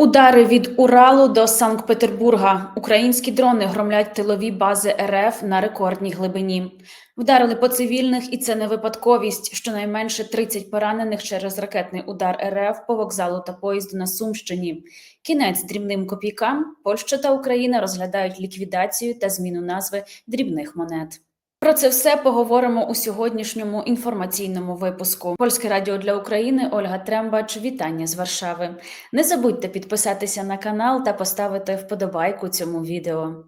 Удари від Уралу до Санкт-Петербурга. Українські дрони громлять тилові бази РФ на рекордній глибині. Вдарили по цивільних, і це не випадковість. Щонайменше 30 поранених через ракетний удар РФ по вокзалу та поїзду на Сумщині. Кінець дрібним копійкам. Польща та Україна розглядають ліквідацію та зміну назви дрібних монет. Про це все поговоримо у сьогоднішньому інформаційному випуску. Польське радіо для України Ольга Трембач. Вітання з Варшави. Не забудьте підписатися на канал та поставити вподобайку цьому відео.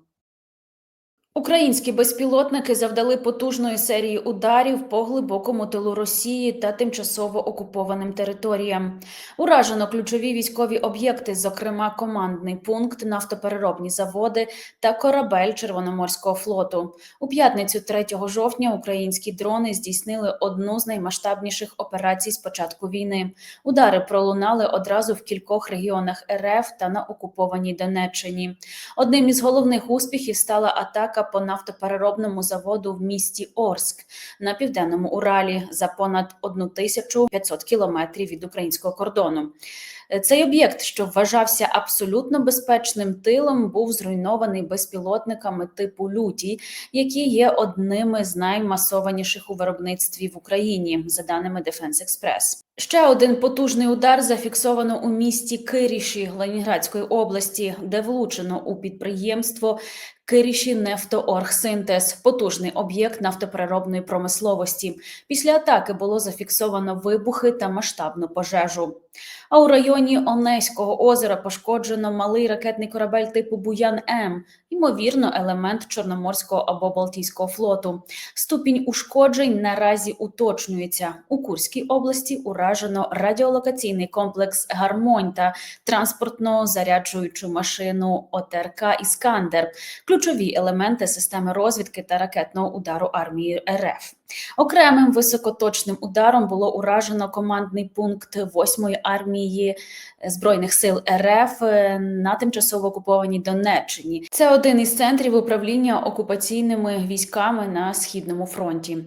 Українські безпілотники завдали потужної серії ударів по глибокому тилу Росії та тимчасово окупованим територіям. Уражено ключові військові об'єкти, зокрема командний пункт, нафтопереробні заводи та корабель Червономорського флоту. У п'ятницю 3 жовтня українські дрони здійснили одну з наймасштабніших операцій з початку війни. Удари пролунали одразу в кількох регіонах РФ та на окупованій Донеччині. Одним із головних успіхів стала атака по нафтопереробному заводу в місті Орск на південному Уралі за понад 1500 кілометрів від українського кордону. Е, Цей об'єкт, що вважався абсолютно безпечним тилом, був зруйнований безпілотниками типу люті, які є одними з наймасованіших у виробництві в Україні, за даними Defense Express. Ще один потужний удар зафіксовано у місті Киріші Ленінградської області, де влучено у підприємство Киріші Нефтооргсинтез, потужний об'єкт нафтопереробної промисловості. Після атаки було зафіксовано вибухи та масштабну пожежу. А у районі Онеського озера пошкоджено малий ракетний корабель типу Буян М, ймовірно, елемент Чорноморського або Балтійського флоту. Ступінь ушкоджень наразі уточнюється. У Курській області уражено радіолокаційний комплекс Гармонь та транспортно заряджуючу машину ОТРК Іскандер, ключові елементи системи розвідки та ракетного удару армії РФ. Окремим високоточним ударом було уражено командний пункт 8-ї армії збройних сил РФ е, на тимчасово окупованій Донеччині. Це один із центрів управління окупаційними військами на східному фронті.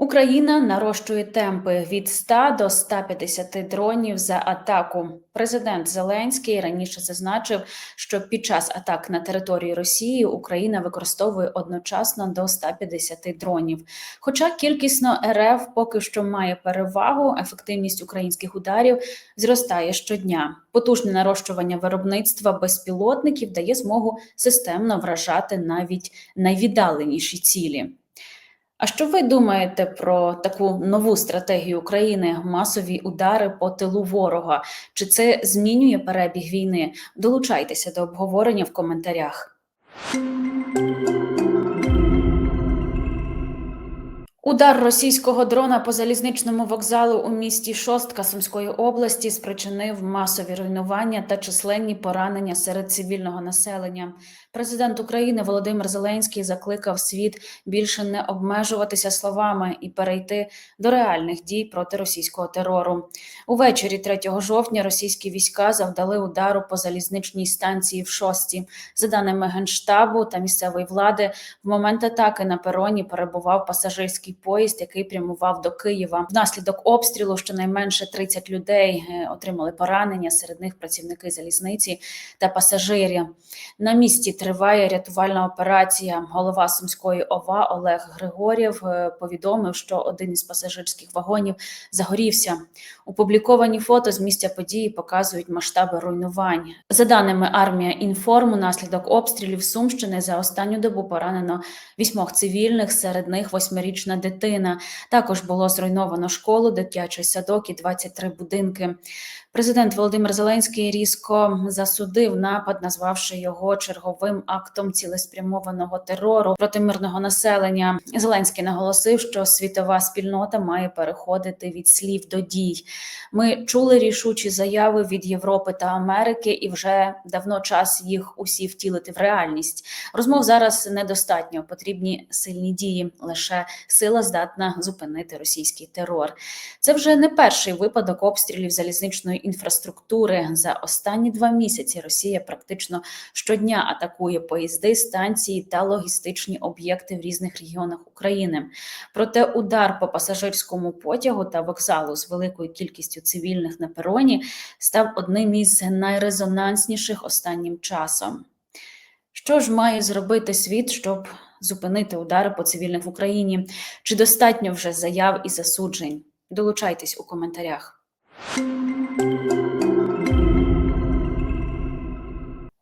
Україна нарощує темпи від 100 до 150 дронів за атаку. Президент Зеленський раніше зазначив, що під час атак на території Росії Україна використовує одночасно до 150 дронів. Хоча кількісно РФ поки що має перевагу, ефективність українських ударів зростає щодня. Потужне нарощування виробництва безпілотників дає змогу системно вражати навіть найвіддаленіші цілі. А що ви думаєте про таку нову стратегію України масові удари по тилу ворога? Чи це змінює перебіг війни? Долучайтеся до обговорення в коментарях. Удар російського дрона по залізничному вокзалу у місті Шостка Сумської області спричинив масові руйнування та численні поранення серед цивільного населення. Президент України Володимир Зеленський закликав світ більше не обмежуватися словами і перейти до реальних дій проти російського терору. Увечері 3 жовтня російські війська завдали удару по залізничній станції в Шості. За даними генштабу та місцевої влади, в момент атаки на пероні перебував пасажирський поїзд, який прямував до Києва. Внаслідок обстрілу щонайменше 30 людей е, отримали поранення. Серед них працівники залізниці та пасажирі. На місці триває рятувальна операція. Голова Сумської ОВА Олег Григорєв е, повідомив, що один із пасажирських вагонів загорівся. Опубліковані фото з місця події показують масштаби руйнувань. За даними армія інформ, наслідок обстрілів Сумщини за останню добу поранено вісьмох цивільних, серед них восьмирічна дитина. Також було зруйновано школу, дитячий садок і 23 будинки. Президент Володимир Зеленський різко засудив напад, назвавши його черговим актом цілеспрямованого терору проти мирного населення. Зеленський наголосив, що світова спільнота має переходити від слів до дій. Ми чули рішучі заяви від Європи та Америки, і вже давно час їх усі втілити в реальність. Розмов зараз недостатньо. Потрібні сильні дії. Лише сила здатна зупинити російський терор. Це вже не перший випадок обстрілів залізничної критичної інфраструктури. За останні два місяці Росія практично щодня атакує поїзди, станції та логістичні об'єкти в різних регіонах України. Проте удар по пасажирському потягу та вокзалу з великою кількістю цивільних на пероні став одним із найрезонансніших останнім часом. Що ж має зробити світ, щоб зупинити удари по цивільних в Україні? Чи достатньо вже заяв і засуджень? Долучайтесь у коментарях.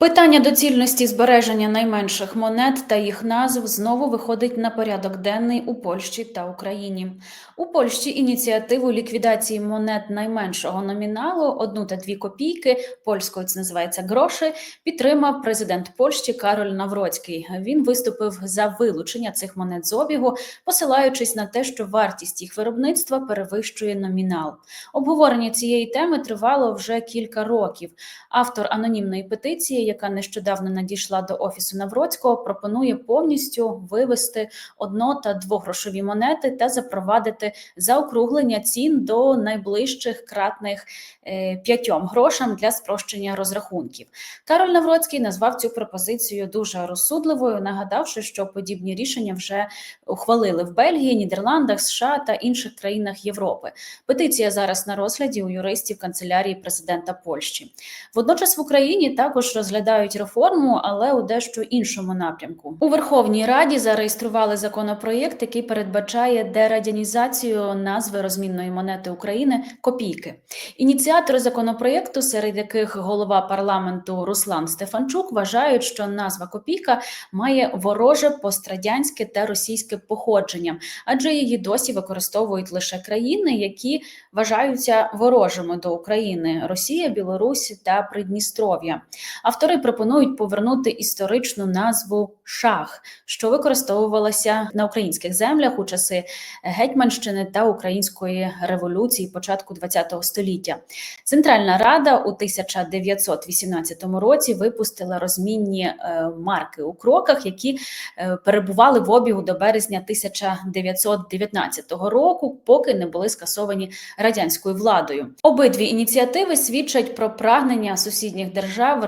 Питання доцільності збереження найменших монет та їх назв знову виходить на порядок денний у Польщі та Україні. У Польщі ініціативу ліквідації монет найменшого номіналу одну та дві копійки, польською це називається гроші, підтримав президент Польщі Кароль Навроцький. Він виступив за вилучення цих монет з обігу, посилаючись на те, що вартість їх виробництва перевищує номінал. Обговорення цієї теми тривало вже кілька років. Автор анонімної петиції, яка нещодавно надійшла до офісу Навроцького, пропонує повністю вивести одно та двогрошові монети та запровадити заокруглення цін до найближчих кратних е, п'ятьом грошам для спрощення розрахунків. Кароль Навроцький назвав цю пропозицію дуже розсудливою, нагадавши, що подібні рішення вже ухвалили в Бельгії, Нідерландах, США та інших країнах Європи. Петиція зараз на розгляді у юристів канцелярії президента Польщі. Водночас в Україні також розглядають реформу, але у дещо іншому напрямку. У Верховній Раді зареєстрували законопроєкт, який передбачає дерадянізацію назви розмінної монети України копійки. Ініціатори законопроєкту, серед яких голова парламенту Руслан Стефанчук, вважають, що назва копійка має вороже пострадянське та російське походження, адже її досі використовують лише країни, які вважаються ворожими до України: Росія, Білорусь та Придністров'я. Автори пропонують повернути історичну назву шах, що використовувалася на українських землях у часи гетьманщини та української революції початку ХХ століття. Центральна Рада у 1918 році випустила розмінні е, марки у кроках, які е, перебували в обігу до березня 1919 року, поки не були скасовані радянською владою. Обидві ініціативи свідчать про прагнення сусідніх держав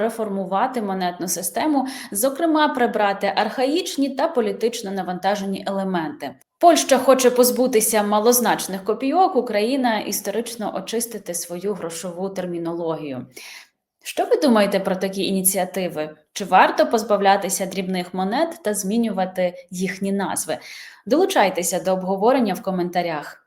реформувати монетну систему, зокрема прибрати архаїчні та політично навантажені елементи. Польща хоче позбутися малозначних копійок, Україна історично очистити свою грошову термінологію. Що ви думаєте про такі ініціативи? Чи варто позбавлятися дрібних монет та змінювати їхні назви? Долучайтеся до обговорення в коментарях.